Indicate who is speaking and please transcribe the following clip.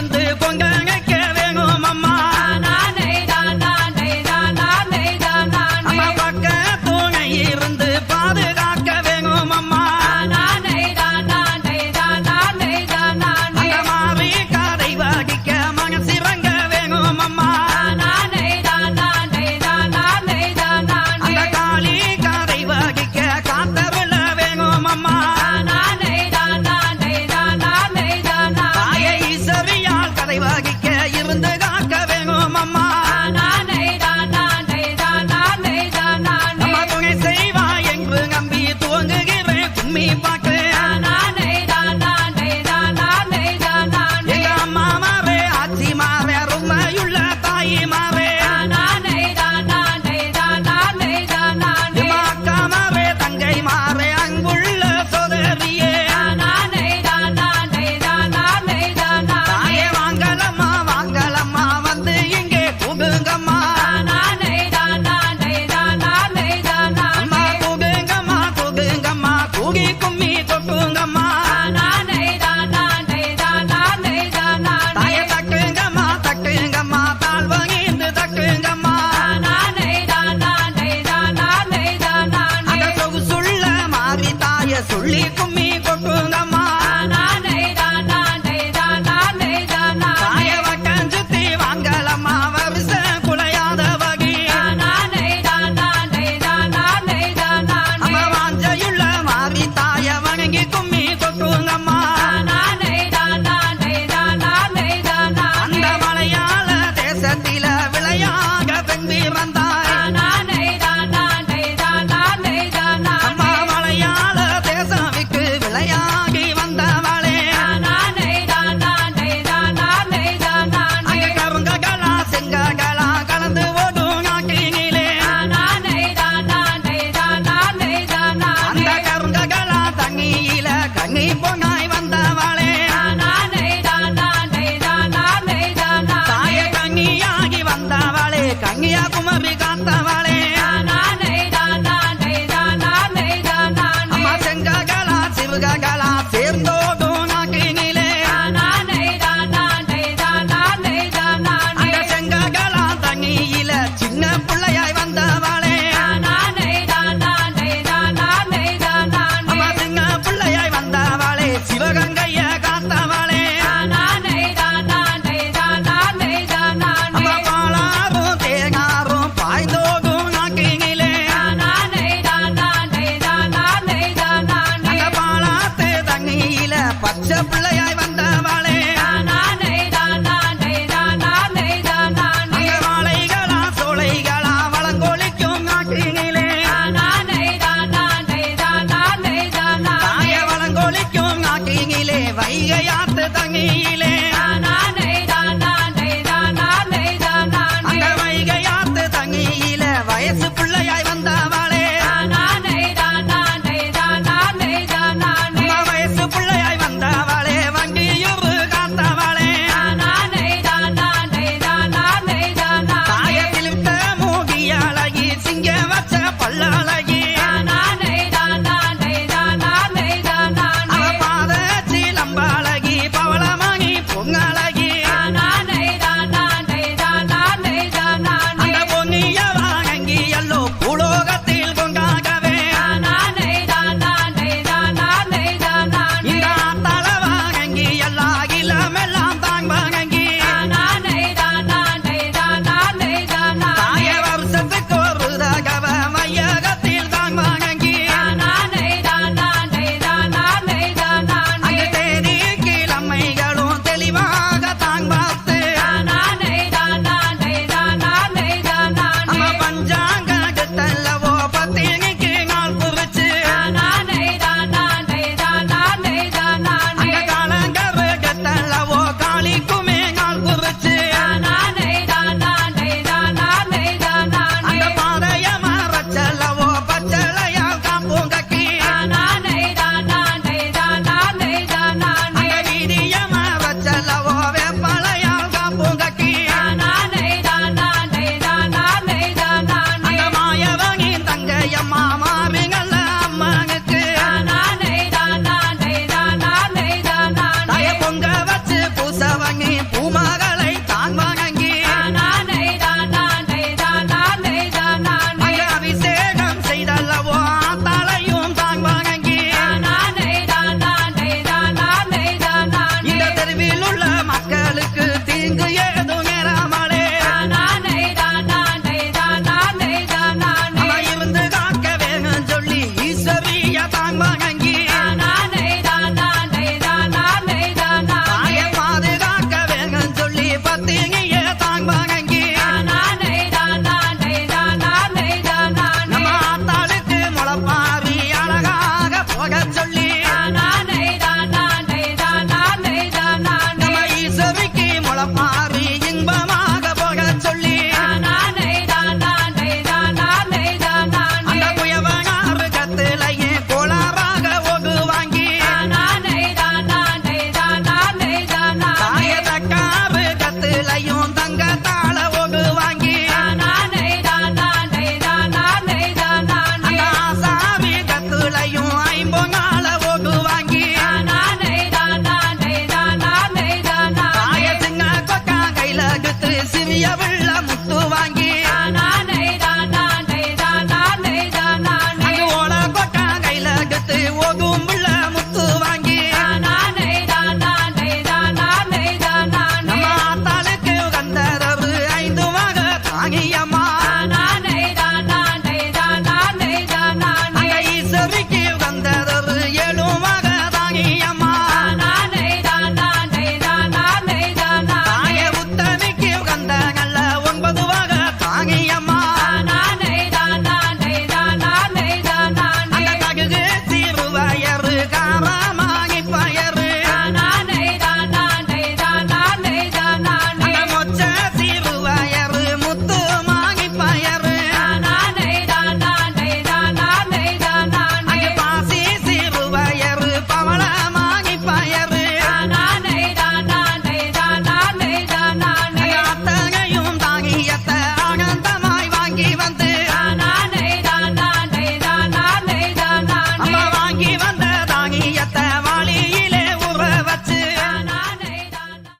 Speaker 1: cante Juan Gabriel. conmigo. வந்தவாளே கங்கையா Kumari காத்தவாளே. செங்ககலா சிவகலா சேர்ந்தோடும் நாக்கினிலே. செங்ககலா தங்கியில சின்ன பிள்ளையாய் வந்தவா. வைகையாத்து தங்கியில்